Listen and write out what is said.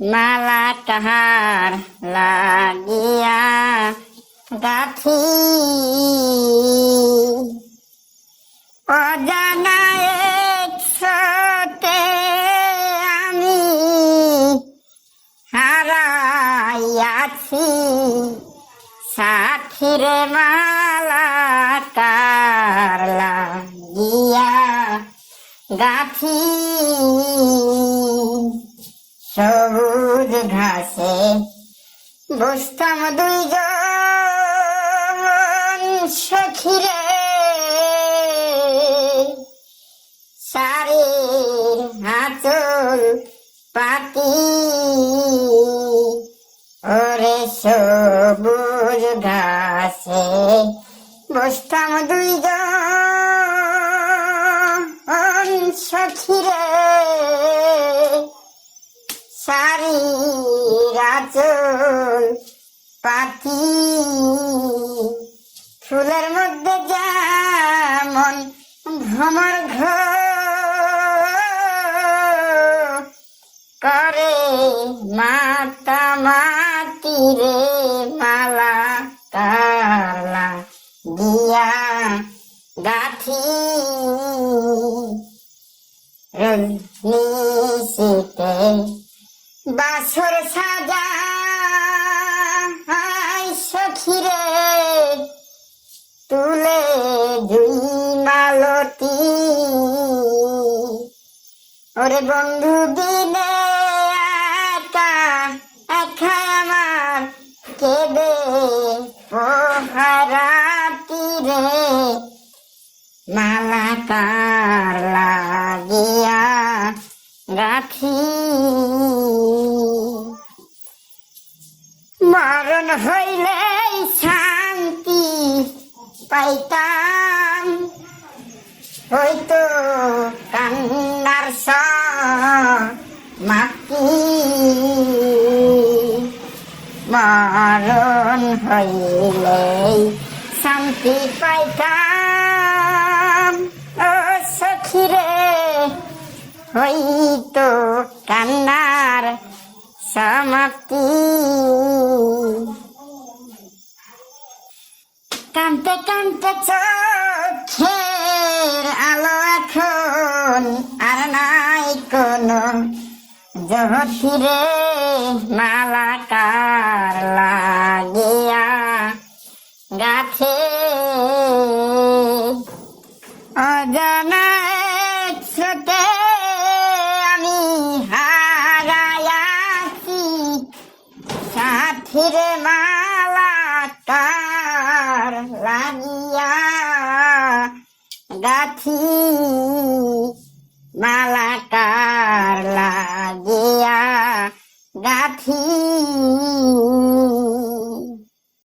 মালা কাহার লাগিয়া গাথি। অজানা একসাথে আমি হারাইয়াছি। সাথীরে মালা কারলা গিয়া গাথি। সবুজ ঘাসে। বসতাম দুইজন সখিরে। শাড়ির হাঁচল পাতি। ওরে সবুজ ঘাসে। বসতাম দুইজন সখিরে। রাচল পাতি ফুলের মধ্যে যেমন ভ্রমর করে মাতা মাতি রে মালা তালা দিয়া গাথি। নিশিতে মালতি ওরে বন্ধু একা আমার কেঁদে পোহারাতি রে। মালা কার লাগিয়া গাথি মরণ হইলে শান্তি পাইতাম। হয়তো কান্নার মাটি মরণ হইলে শান্তি পাইতাম। ও সখিরে হইতো কান্নার সমাপ্তি কানতে কানতে চোখের আলো এখন আর নাই কোনো। জহতিরে মালাকার লাগিয়া গাছে অজানা একসাথে আমি হারায়াছি সাথীর মালা কার লাগিয়া গাথি মালাকার লাগিয়া গাথি